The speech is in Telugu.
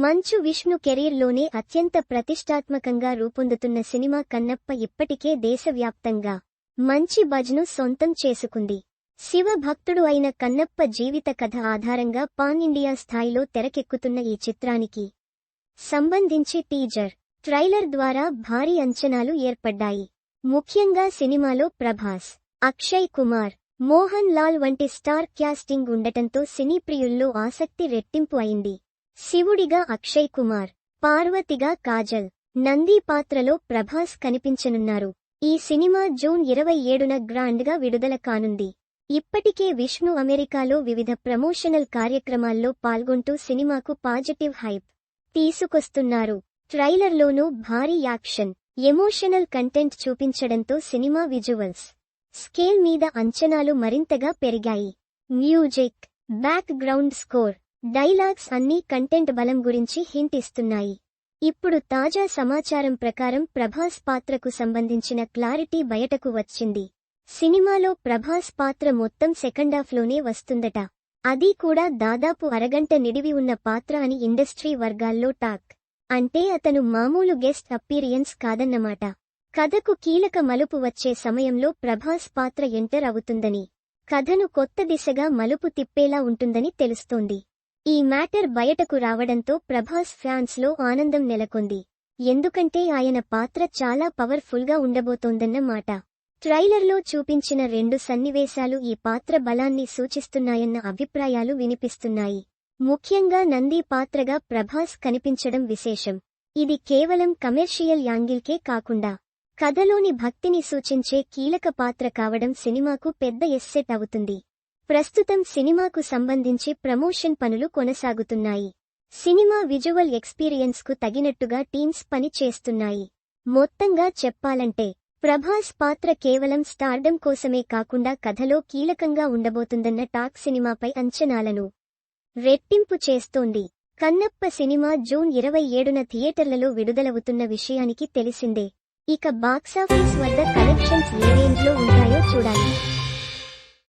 మంచు విష్ణు కెరీర్లోనే అత్యంత ప్రతిష్టాత్మకంగా రూపొందుతున్న సినిమా కన్నప్ప ఇప్పటికే దేశవ్యాప్తంగా మంచి బజ్ను సొంతం చేసుకుంది. శివ భక్తుడు అయిన కన్నప్ప జీవిత కథ ఆధారంగా పాన్ ఇండియా స్థాయిలో తెరకెక్కుతున్న ఈ చిత్రానికి సంబంధించి టీజర్ ట్రైలర్ ద్వారా భారీ అంచనాలు ఏర్పడ్డాయి. ముఖ్యంగా సినిమాలో ప్రభాస్ అక్షయ్ కుమార్ మోహన్ లాల్ వంటి స్టార్ క్యాస్టింగ్ ఉండటంతో సినీ ప్రియుల్లో ఆసక్తి రెట్టింపు అయింది. శివుడిగా అక్షయ్ కుమార్ పార్వతిగా కాజల్ నంది పాత్రలో ప్రభాస్ కనిపించనున్నారు. ఈ సినిమా జూన్ ఇరవై ఏడున గ్రాండ్గా విడుదల కానుంది. ఇప్పటికే విష్ణు అమెరికాలో వివిధ ప్రమోషనల్ కార్యక్రమాల్లో పాల్గొంటూ సినిమాకు పాజిటివ్ హైప్ తీసుకొస్తున్నారు. ట్రైలర్లోనూ భారీ యాక్షన్ ఎమోషనల్ కంటెంట్ చూపించడంతో సినిమా విజువల్స్ స్కేల్ మీద అంచనాలు మరింతగా పెరిగాయి. Music background score dialogues అన్నీ కంటెంట్ బలం గురించి హింట్ ఇస్తున్నాయి. ఇప్పుడు తాజా సమాచారం ప్రకారం ప్రభాస్ పాత్రకు సంబంధించిన క్లారిటీ బయటకు వచ్చింది. సినిమాలో ప్రభాస్ పాత్ర మొత్తం సెకండాఫ్లోనే వస్తుందట. అది కూడా దాదాపు అరగంట నిడివి ఉన్న పాత్ర అని ఇండస్ట్రీ వర్గాల్లో టాక్. అంటే అతను మామూలు గెస్ట్ అప్పీరియన్స్ కాదన్నమాట. కథకు కీలక మలుపు వచ్చే సమయంలో ప్రభాస్ పాత్ర ఎంటర్ అవుతుందని. కథను కొత్త దిశగా మలుపు తిప్పేలా ఉంటుందని తెలుస్తోంది. ఈ మ్యాటర్ బయటకు రావడంతో ప్రభాస్ ఫ్యాన్స్లో ఆనందం నెలకొంది. ఎందుకంటే ఆయన పాత్ర చాలా పవర్ఫుల్గా ఉండబోతోందన్న మాట. ట్రైలర్లో చూపించిన రెండు సన్నివేశాలు ఈ పాత్ర బలాన్ని సూచిస్తున్నాయన్న అభిప్రాయాలు వినిపిస్తున్నాయి. ముఖ్యంగా నంది పాత్రగా ప్రభాస్ కనిపించడం విశేషం. ఇది కేవలం కమర్షియల్ యాంగిల్కే కాకుండా కథలోని భక్తిని సూచించే కీలక పాత్ర కావడం సినిమాకు పెద్ద ఎస్సెట్ అవుతుంది. ప్రస్తుతం సినిమాకు సంబంధించి ప్రమోషన్ పనులు కొనసాగుతున్నాయి. సినిమా విజువల్ ఎక్స్పీరియన్స్కు తగినట్టుగా టీమ్స్ పని చేస్తున్నాయి. మొత్తంగా చెప్పాలంటే ప్రభాస్ పాత్ర కేవలం స్టార్డమ్ కోసమే కాకుండా కథలో కీలకంగా ఉండబోతుందన్న టాక్ సినిమాపై అంచనాలను రెట్టింపు చేస్తోంది. కన్నప్ప సినిమా జూన్ ఇరవై ఏడున థియేటర్లలో విడుదలవుతున్న విషయానికి తెలిసిందే. ఇక బాక్సాఫీస్ వద్ద కలెక్షన్స్ ఏ రేంజ్లో ఉంటాయో చూడాలి.